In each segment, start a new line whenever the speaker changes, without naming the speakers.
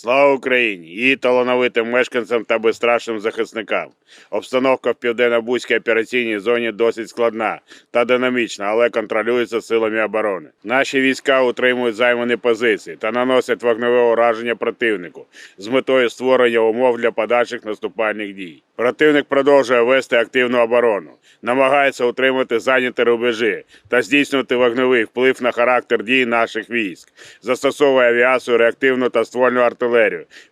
Слава Україні! Її талановитим мешканцям та безстрашним захисникам. Обстановка в південно-бузькій операційній зоні досить складна та динамічна, але контролюється силами оборони. Наші війська утримують займані позиції та наносять вогневе ураження противнику з метою створення умов для подальших наступальних дій. Противник продовжує вести активну оборону, намагається утримати зайняті рубежі та здійснювати вогневий вплив на характер дій наших військ, застосовує авіацію, реактивну та ствольну артилерію,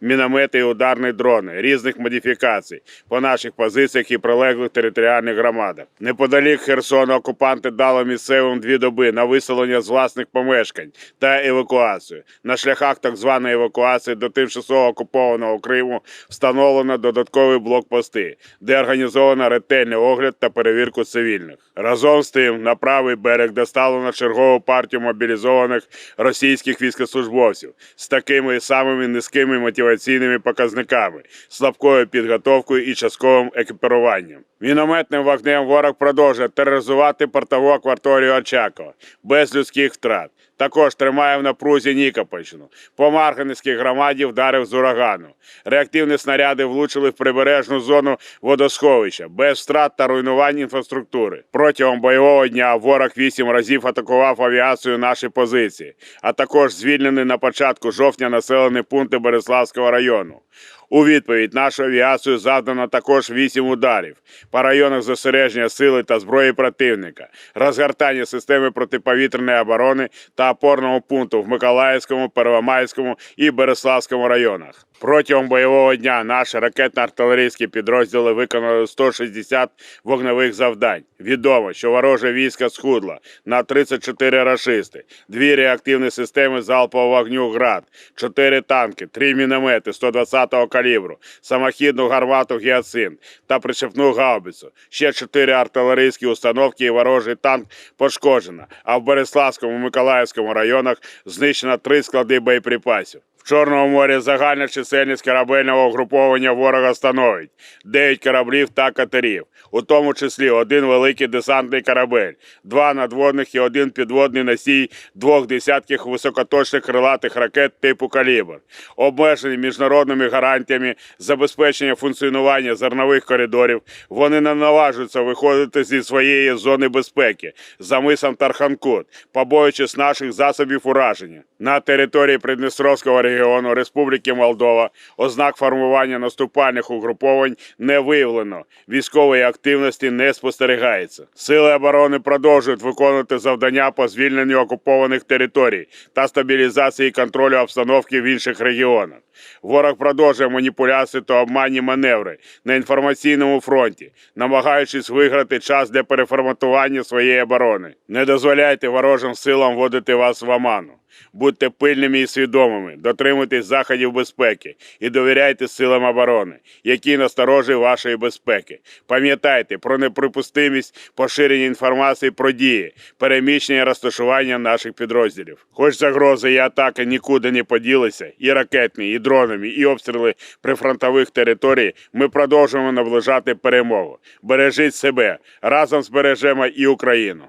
міномети і ударні дрони різних модифікацій по наших позиціях і прилеглих територіальних громадах. Неподалік Херсона окупанти дали місцевим дві доби на виселення з власних помешкань та евакуацію. На шляхах так званої евакуації до тимчасово окупованого Криму встановлено додаткові блокпости, де організовано ретельний огляд та перевірку цивільних. Разом з тим, на правий берег доставлено чергову партію мобілізованих російських військовослужбовців з такими самими низькими мотиваційними показниками, слабкою підготовкою і частковим екіпіруванням. Мінометним вогнем ворог продовжує тероризувати портову акваторію Очакова без людських втрат. Також тримає в напрузі Нікопольщину. По Марганецькій громаді вдарив з урагану. Реактивні снаряди влучили в прибережну зону водосховища без втрат та руйнувань інфраструктури. Протягом бойового дня ворог вісім разів атакував авіацію наші позиції, а також звільнений на початку жовтня населені пункти Береславського району. У відповідь нашу авіацію завдано також вісім ударів по районах зосередження сили та зброї противника, розгортання системи протиповітряної оборони та опорного пункту в Миколаївському, Первомайському і Береславському районах. Протягом бойового дня наші ракетно-артилерійські підрозділи виконали 160 вогневих завдань. Відомо, що вороже військо схудло на 34 рашисти, дві реактивні системи залпового вогню «Град», 4 танки, 3 міномети 120-го калібру, самохідну гармату «Гіацин» та причепну гаубицю. Ще чотири артилерійські установки і ворожий танк пошкоджено, а в Береславському і Миколаївському районах знищено три склади боєприпасів. В Чорному морі загальна чисельність корабельного угруповання ворога становить 9 кораблів та катерів, у тому числі один великий десантний корабель, два надводних і один підводний носій двох десятків високоточних крилатих ракет типу «Калібр», обмежені міжнародними гарантіями забезпечення функціонування зернових коридорів. Вони не наважуються виходити зі своєї зони безпеки за мисом Тарханкут, побоюючись наших засобів ураження. На території Придністровського регіону Республіки Молдова ознак формування наступальних угруповань не виявлено. Військової активності не спостерігається. Сили оборони продовжують виконувати завдання по звільненню окупованих територій та стабілізації контролю обстановки в інших регіонах. Ворог продовжує маніпуляції та обманні маневри на інформаційному фронті, намагаючись виграти час для переформатування своєї оборони. Не дозволяйте ворожим силам вводити вас в оману. Будьте пильними і свідомими, дотримуйтесь заходів безпеки і довіряйте силам оборони, які насторожі вашої безпеки. Пам'ятайте про неприпустимість поширення інформації про дії, переміщення і розташування наших підрозділів. Хоч загрози і атаки нікуди не поділися, і ракетні, і дронами, і обстріли прифронтових територій, ми продовжуємо наближати перемогу. Бережіть себе разом збережемо і Україну.